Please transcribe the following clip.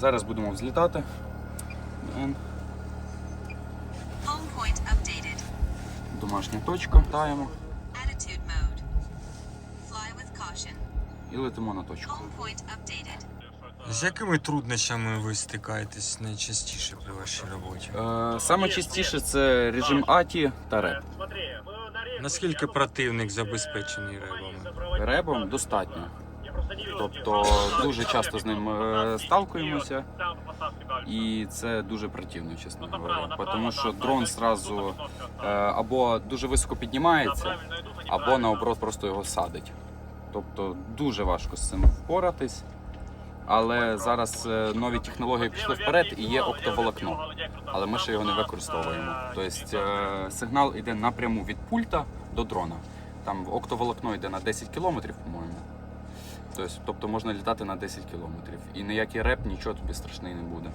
Зараз будемо взлітати. Домашня точка. Таємо і летимо на точку. З якими труднощами ви стикаєтесь найчастіше при вашій роботі? Е, саме частіше це режим АТІ та реп. Наскільки противник забезпечений ребами? Ребом достатньо. Тобто дуже часто з ним е, сталкуємося, і це дуже противно, чесно говоря. Тому що дрон зразу е, або дуже високо піднімається, або наоборот просто його садить. Тобто дуже важко з цим впоратись. Але зараз е, нові технології пішли вперед і є оптоволокно. Але ми ще його не використовуємо. Тобто сигнал йде напряму від пульта до дрона. Там октоволокно йде на 10 кілометрів, по-моєму. Тобто можна літати на 10 кілометрів. І ніякий реп, нічого тобі страшний не буде.